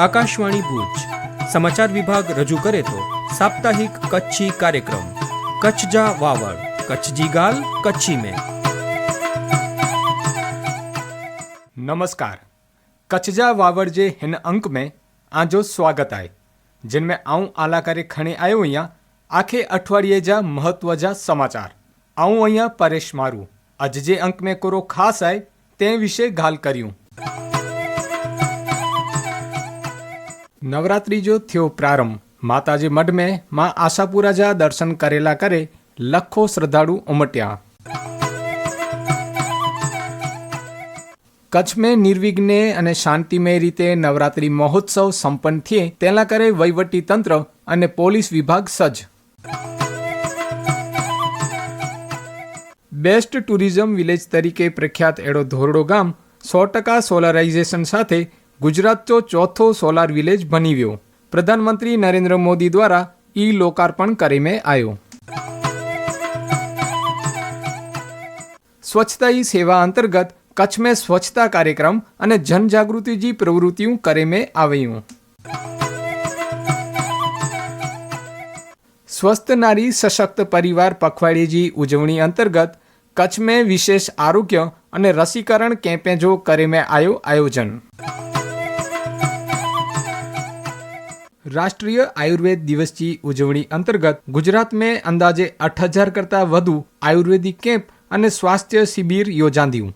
આકાશવાણી ભુજ સમાચાર વિભાગ રજૂ કરે તો સાપ્તાહિક કચ્છી કાર્યક્રમ કચ્છ જા વાવડ કચ્છજી ગાલ કચ્છી में नमस्कार कचजा वावड़ जे हिन अंक में आजो स्वागत आहे जिन में आऊं आला करे खणी आयो आहियां आखे अठवाड़िए जा महत्व जा समाचार आऊं आहियां परेश मारू अॼु जे अंक में कोरो ख़ासि आहे तंहिं विषय ॻाल्हि करियूं નવરાત્રી જો થયો પ્રારંભ, માતાજી મઢમે માં આશાપુરા જા દર્શન કરેલા કરે લખો શ્રદ્ધાળુ ઉમટ્યા. કચ્છ મેં નિર્વિઘ્ને અને શાંતિમય રીતે નવરાત્રી મહોત્સવ સંપન્ન થયે તેના કરે વહીવટી તંત્ર અને પોલીસ વિભાગ સજ્જ. બેસ્ટ ટુરિઝમ વિલેજ તરીકે પ્રખ્યાત એડો ધોરડો ગામ સો ટકા સોલારાઇઝેશન સાથે ગુજરાતનો ચોથો સોલાર વિલેજ બની ગયો પ્રધાનમંત્રી નરેન્દ્ર મોદી દ્વારા ઈ લોકાર્પણ કરીને આવ્યો. સ્વચ્છતા ઈ સેવા અંતર્ગત કચ્છ મેં સ્વચ્છતા કાર્યક્રમ અને જનજાગૃતિજી પ્રવૃત્તિઓ મેં આવ્યું. સ્વસ્થ નારી સશક્ત પરિવાર પખવાડીજી ઉજવણી અંતર્ગત કચ્છ મેં વિશેષ આરોગ્ય અને રસીકરણ કેમ્પે જો કરીને આવ્યો આયોજન. રાષ્ટ્રીય આયુર્વેદ દિવસની ઉજવણી અંતર્ગત ગુજરાતમાં અંદાજે આઠ હજાર કરતાં વધુ આયુર્વેદિક કેમ્પ અને સ્વાસ્થ્ય શિબિર યોજાંદ્યું.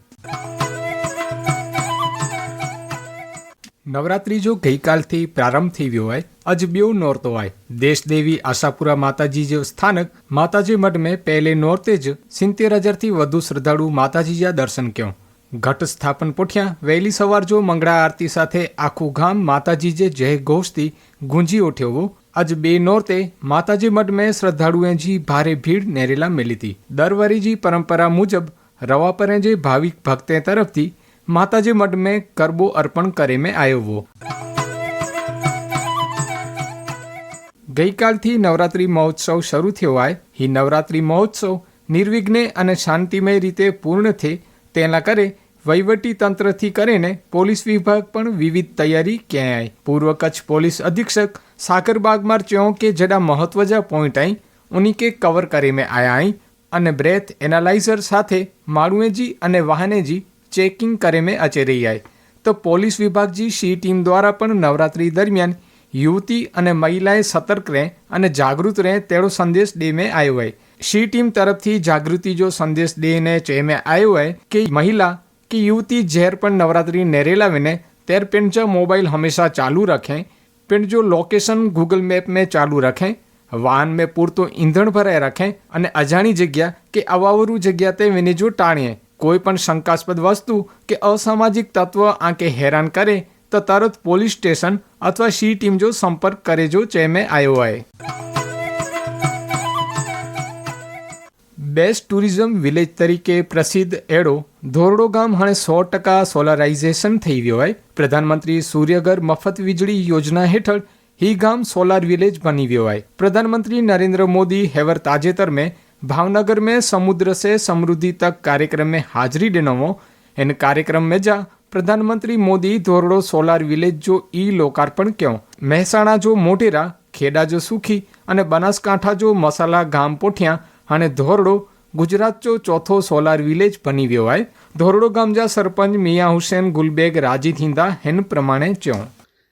નવરાત્રી જો ગઈકાલથી પ્રારંભ થઈ ગયો હોય અજ બ્યો નોરતો હોય. દેશદેવી આશાપુરા માતાજી જે સ્થાનક માતાજી મઠ મેં પહેલે નોરતે જ સિત્તેર હજારથી વધુ શ્રદ્ધાળુ માતાજીજા દર્શન ક્યો ઘટ સ્થાપન પોઠ્યા, વહેલી સવાર જો મંગળા આરતી સાથે આખું ગામ માતાજી જે જય ઘોષથી ગુંજી ઉઠ્યો આજ બે નોરતે માતાજી મઢ મેં શ્રદ્ધાળુએ જી ભારે ભીડ નેરેલા મેલીતી દર વરીજી પરંપરા મુજબ રવા પરે જે ભાવિક ભક્તે તરફથી માતાજી મઢ મેં કરબો અર્પણ કરે મેં આવ્યો ગઈકાલથી નવરાત્રી મહોત્સવ શરૂ થયો આય. ही નવરાત્રી મહોત્સવ નિર્વિઘ્ને અને શાંતિમય રીતે પૂર્ણ થે તેના કરે વહીવટી તંત્રથી કરીને પોલીસ વિભાગ પણ વિવિધ તૈયારી ક્યાંય. પૂર્વ કચ્છ પોલીસ અધિક્ષક સાકરબાગમાર ચ્યો કે જડા મહત્વ જા પોઈન્ટ આઈ ઉની કે કવર કરે મેં આયા આઈ અને બ્રેથ એનાલાઇઝર સાથે માળુએજી અને વાહનેજી ચેકિંગ કરે મેં અચે રહી આય તો પોલીસ વિભાગજી સી ટીમ દ્વારા પણ નવરાત્રી દરમિયાન યુવતી અને મહિલાએ સતર્ક રહે અને જાગૃત રહે તેવો સંદેશ ડે મેં આવ્યો હોય. શી ટીમ તરફથી જાગૃતિ જો સંદેશ દઈને ચેમે આવ્યો હોય કે મહિલા કે યુવતી ઝેર પણ નવરાત્રી નેરેલાવીને તેર પિંડ જો મોબાઈલ હંમેશા ચાલુ રખે પિંડ જો લોકેશન ગૂગલ મેપ મેં ચાલુ રખે, વાહન મેં પૂરતું ઈંધણ ભરાય રખે અને અજાણી જગ્યા કે અવાવરું જગ્યા તે વિને જો ટાણીએ, કોઈ પણ શંકાસ્પદ વસ્તુ કે અસામાજિક તત્વ આંકે હેરાન કરે, તો તરત પોલીસ સ્ટેશન અથવા સી ટીમ જો સંપર્ક કરે જો ચેમે આવ્યો હોય. બેસ્ટ ટુરિઝમ વિલેજ તરીકે પ્રસિદ્ધ એડો ધોરડો ગામ હાણે સો ટકા સોલારાઇઝેશન થઈ વ્યવાય પ્રધાનમંત્રી સૂર્યઘર મફત વીજળી યોજના હેઠળ હી ગામ સોલાર વિલેજ બની વ્યવાય પ્રધાનમંત્રી નરેंद्र મોદી હેવર તાજેતર મેં भावनगर में समुद्र से समृद्धि तक कार्यक्रम में हाजिरी डिनोवो इन कार्यक्रम में जा प्रधानमंत्री मोदी धोरड़ो सोलार विलेज जो ई लोकार्पण क्यों મહેસાણા જો મોટેરા, ખેડા જો સુખી અને બનાસકાંઠા જો મસાલા ગામ પોઠિયા અને ધોરડો ગુજરાતનો ચોથો સોલાર વિલેજ બની ગયો હોય ધોરડો ગામજા સરપંચ મિયા હુસેન ગુલબેગ રાજી થીંદા હેન પ્રમાણે ચ્યો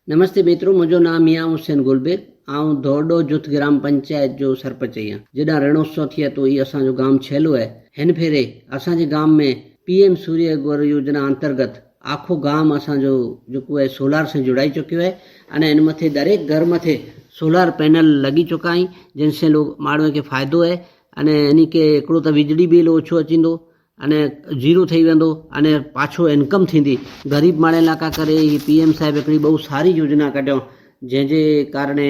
નમસ્તે મિત્રો, મુજો નામ મિયા હુસેન ગુલબેગ. આઉं ધોરડો જૂથ ગ્રાम पंचायत जो सरपंच आहियां जॾहिं रणोत्सव थिए तो ये असांजो गाम छेलो है हिन फेरे असांजे गाम में पीएम सूर्य गौर योजना अंतर्गत આખો ગામ અસાંજો જેકો એ સોલાર સે જોડાઈ ચૂક્યો હે. અને એન મથે દરેક ઘર મથે સોલાર પેનલ લગી ચુકા હી જિનસે લોગ માળવે કે ફાયદો હે. आहे अने इन खे हिकिड़ो त बिजली बिल ओछो अचींदो अने जीरो ठही वेंदो अने पाछो इनकम थींदी ग़रीब माण्हू लाइ करे ही पी एम साहिब हिकिड़ी बहु सारी योजना कढियो जंहिंजे कारणे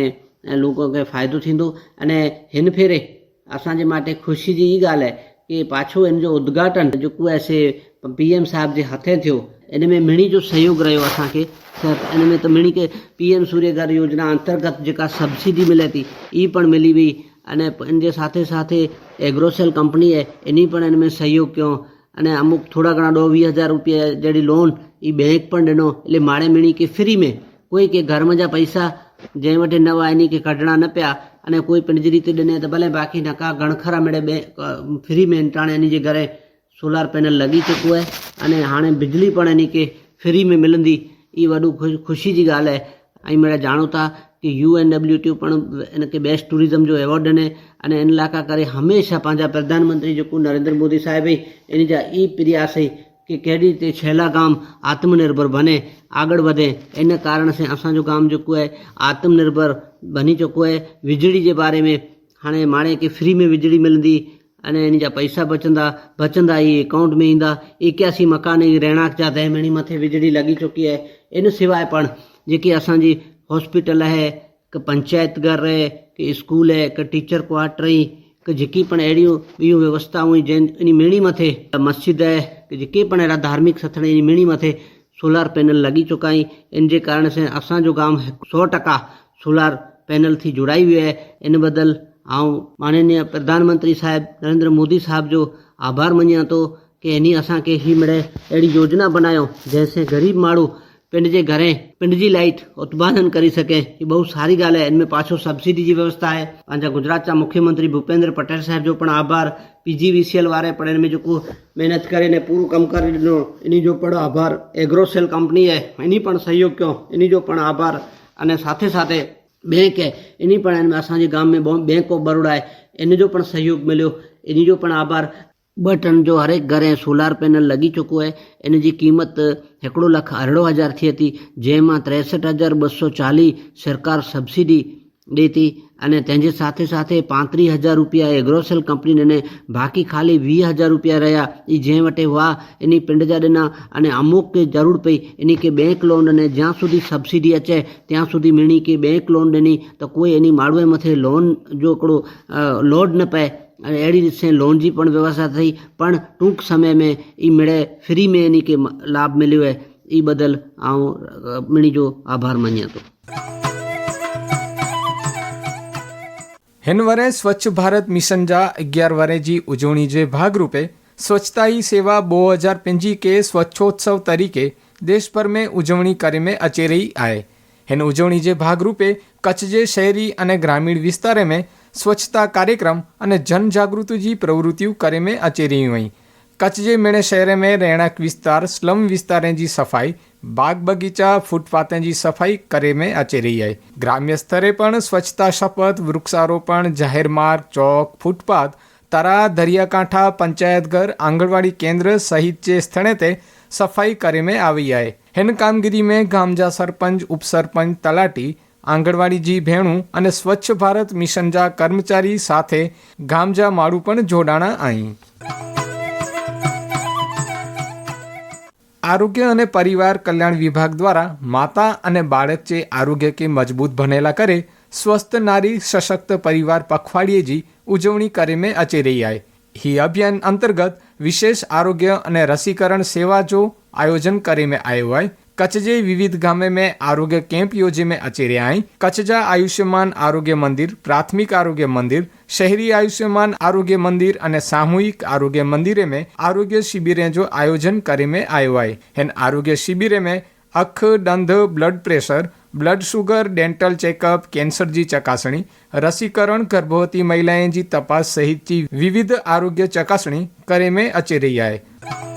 ऐं लोगों खे फ़ाइदो थींदो अने हिन भेरे असांजे माटे ख़ुशी जी ई ॻाल्हि आहे की पाछो हिन जो उद्घाटन जेको आहे से पी एम साहिब जे हथे थियो इन में मिणी जो सहयोग रहियो असांखे त इन में त मिणी खे पी एम सूर्यघर योजना अंतर्गत जेका सब्सिडी मिले थी ई पण मिली हुई અને જે સાથે સાથે એગ્રોસેલ કંપનીએ એની પણ એને મેં સહયોગ કર્યો અને અમુક થોડા ઘણા દો વીસ હજાર રૂપિયા જેવી લોન એ બેંક પણ ॾिनो એટલે માણે મીણી કે ફ્રી में કોઈ કે घर जा પૈસા जंहिं वटि न हुआ इन खे कढणा न पिया अने कोई पंहिंजी रीति ॾिने त भले बाक़ी न का घणखरा मिड़े ॿिए फ्री में हाणे इन जे घरे सोलार पैनल लॻी चुको आहे अने हाणे बिजली पण इन खे फ्री में मिलंदी इहा वॾो ख़ुशि ख़ुशी जी ॻाल्हि आहे ऐं मिड़े ॼाणूं था कि यू एन डब्ल्यू टी पण इन खे बेस्ट टूरिज़म जो एवॉर्ड ॾिने अने इन लाइ करे हमेशह पंहिंजा प्रधानमंत्री जेको नरेंद्र मोदी साहिब ई इन जा ई प्रयास ई कि कहिड़ी हिते छैला गाम आत्मनिर्भर बने આગળ વધે इन कारण से असांजो गाम जेको आहे आत्मनिर्भर बनी चुको आहे विझड़ी जे बारे में हाणे माणे खे फ्री में विझड़ी मिलंदी अने इन जा पैसा बचंदा बचंदा ई अकाउंट में ईंदा एकियासी मकान ई रहणांक जा ॾह महीने मथे विझड़ी लॻी चुकी आहे इन सिवाइ पण जेकी असांजी हॉस्पिटल आहे हिकु पंचायत घर आहे की स्कूल आहे हिकु टीचर क्वार्टर जी की जेकी पिणु अहिड़ियूं ॿियूं व्यवस्थाऊं जंहिं इन मिणी मथे मस्जिद आहे की जेके पिणु अहिड़ा धार्मिक सथण जी मिणी मथे सोलार पैनल लॻी चुका आहिनि इन जे कारण सां असांजो गांव सौ टका सोलार पैनल थी जुड़ाई वियो आहे इन बदल ऐं माननीय प्रधानमंत्री साहिबु नरेंद्र मोदी साहिब जो आभार मञा थो की इन असांखे ही मिड़े अहिड़ी योजना बनायो जंहिंसां ग़रीब माण्हू पिंड जे घरे पिंड जी लाइट उत्पादन करे सघे ही बहुत सारी ॻाल्हि आहे इनमें पाछो सब्सिडी जी व्यवस्था आहे पंहिंजा गुजरात जा मुख्यमंत्री भूपेंद्र पटेल साहिब जो पण आभार P G V C L वारे पण हिन में जेको महिनत करे ने पूरो कमु करे ॾिनो इन जो पण आभार एग्रोसेल कंपनी आहे इन पण सहयोग कयो इन जो पण आभार अने साथे साथे बैंक आहे इन पण हिन में असांजे गाम में बो- बैंक ऑफ बड़ौदा आहे इन जो पण सहयोग मिलियो इन जो पण आभार ॿ टन जो हर हिकु घर ऐं सोलार पैनल लॻी चुको आहे इन जी क़ीमत हिकिड़ो लख अरिड़हं हज़ार थिए थी जंहिंमां टेहठि हज़ार ॿ सौ चालीह सरकार सब्सिडी ॾिए थी अने तंहिंजे साथे साथे पंटीह हज़ार रुपया एग्रोसेल कंपनी ॾिने बाक़ी खाली वीह हज़ार रुपया रहिया ई जंहिं वटि हुआ इन पिंड जा ॾिना अने अमुक खे ज़रूरु पई इन खे बैंक लोन ॾिने ज्यां सुधी सब्सिडी अचे त्यां सुधी मिणी खे बैंक लोन ॾिनी त कोई इन माण्हूअ जे मथे लोन जो हिकिड़ो लोड न पए अहिड़ी रीति लोन जी पिणु व्यवस्था अथई पण टूंक समय में ई मिड़े फ्री में इन खे लाभ मिलियो आहे ई बदल आऊं मिणी जो आभार मञियां थो हिन वरे स्वच्छ भारत मिशन जा अगियार वरे जी उजवणी जे भागरूपे स्वच्छता ई सेवा ॿ हज़ार पंजी के स्वच्छोत्सव तरीक़े देश भर में उजवणी करे में अचे रही आहे हिन उजवणी जे भागरूपे कच्छ जे शहरी अने ग्रामीण विस्तार में સ્વચ્છતા कार्यक्रम અને જનજાગૃતિજી પ્રવૃત્તિઓ કરે મેં આચેરી हुई કચ્છ જે મેળે શહેરે મેં રહેણાંક વિસ્તાર, સ્લમ વિસ્તારે જી સફાઈ, બાગ બગીચા ફૂટપાથે જી સફાઈ કરે મેં આચેરી आई ગ્રામ્ય સ્તરે પણ સ્વચ્છતા શપથ, વૃક્ષારોપણ, જાહેર માર્ગ, ચોક, ફૂટપાથ, તરા, દરિયાકાંઠા, પંચાયત ઘર, આંગણવાડી કેન્દ્ર સહિત જે સ્થળે તે સફાઈ કરીને આવી આય હેન કામગીરી મેં ગામજા સરપંચ, ઉપસરપંચ, તલાટી આંગણવાડીજી ભેણું અને સ્વચ્છ ભારત મિશનજા કર્મચારી સાથે ગામજા માળું પણ જોડાણા અહીં આરોગ્ય અને પરિવાર કલ્યાણ વિભાગ દ્વારા માતા અને બાળક જે આરોગ્ય કે મજબૂત ભણેલા કરે, સ્વસ્થ નારી સશક્ત પરિવાર પખવાડિયેજી ઉજવણી કરે મેં અચેરી આય. હી અભિયાન અંતર્ગત વિશેષ આરોગ્ય અને રસીકરણ સેવા જો આયોજન કરે મેં આવ્યું હોય કચ્છ વિવિધ ગામે મેં આરોગ્ય કેમ્પ યોજી મેં આચર્યાય કચ્છજા આયુષ્યમાન આરોગ્ય મંદિર, પ્રાથમિક આરોગ્ય મંદિર, શહેરી આયુષ્યમાન આરોગ્ય મંદિર અને સામૂહિક આરોગ્ય મંદિરે મેં આરોગ્ય શિબિરે જો આયોજન કરી મેં આયોવાય. હેન આરોગ્ય શિબિરે મેં અખ, દંધ, blood pressure, blood sugar, dental checkup, કેન્સરજી ચકાસણી, રસીકરણ, ગર્ભવતી મહિલાએજી તપાસ સહિતની વિવિધ આરોગ્ય ચકાસણી કરે મેં અચેરૈયાએ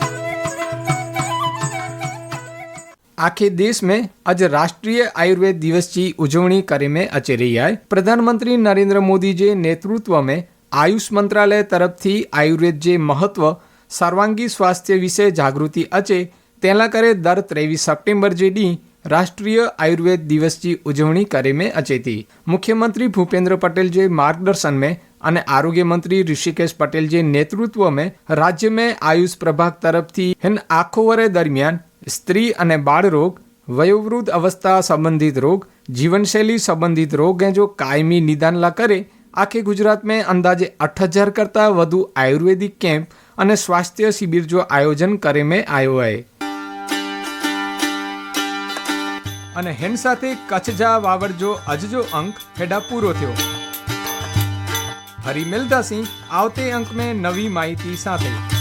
આખे देश में आज राष्ट्रीय आयुर्वेद दिवस की उजवणी करे में अचे रही है प्रधानमंत्री नरेंद्र मोदी जे नेतृत्व में आयुष मंत्रालय तरफ थी आयुर्वेद जे महत्व સર્વાંગી સ્વાસ્થ્ય વિશે જાગૃતિ અચે તેના કરે દર ત્રેવીસ સપ્ટેમ્બર જે દી રાષ્ટ્રીય આયુર્વેદ દિવસની ઉજવણી કરે મેં અચેતી. મુખ્યમંત્રી ભૂપેન્દ્ર પટેલ જે માર્ગદર્શન મેં અને आरोग्य मंत्री ऋषिकेश पटेल जी नेतृत्व में राज्य में आयुष प्रभाग तरफ थी इन आखो वरे दरमियान स्त्री અને બાળ રોગ, વયોવૃદ્ધ અવસ્થા સંબંધિત રોગ, જીવનશૈલી સંબંધિત રોગ જો કાયમી નિદાન લા કરે, આખે ગુજરાત મેં અંદાજે અઠ હજાર કરતાં વધુ આયુર્વેદિક કેમ્પ અને સ્વાસ્થ્ય શિબિર જો આયોજન કરે મેં આવ્યો. હે અને હેન સાથે કચ્છ જા વાવરજો અજજો અંક હેડા પૂરો થયો. ફરી મિલતાસી આવતે અંક में નવી માહિતી સાથે.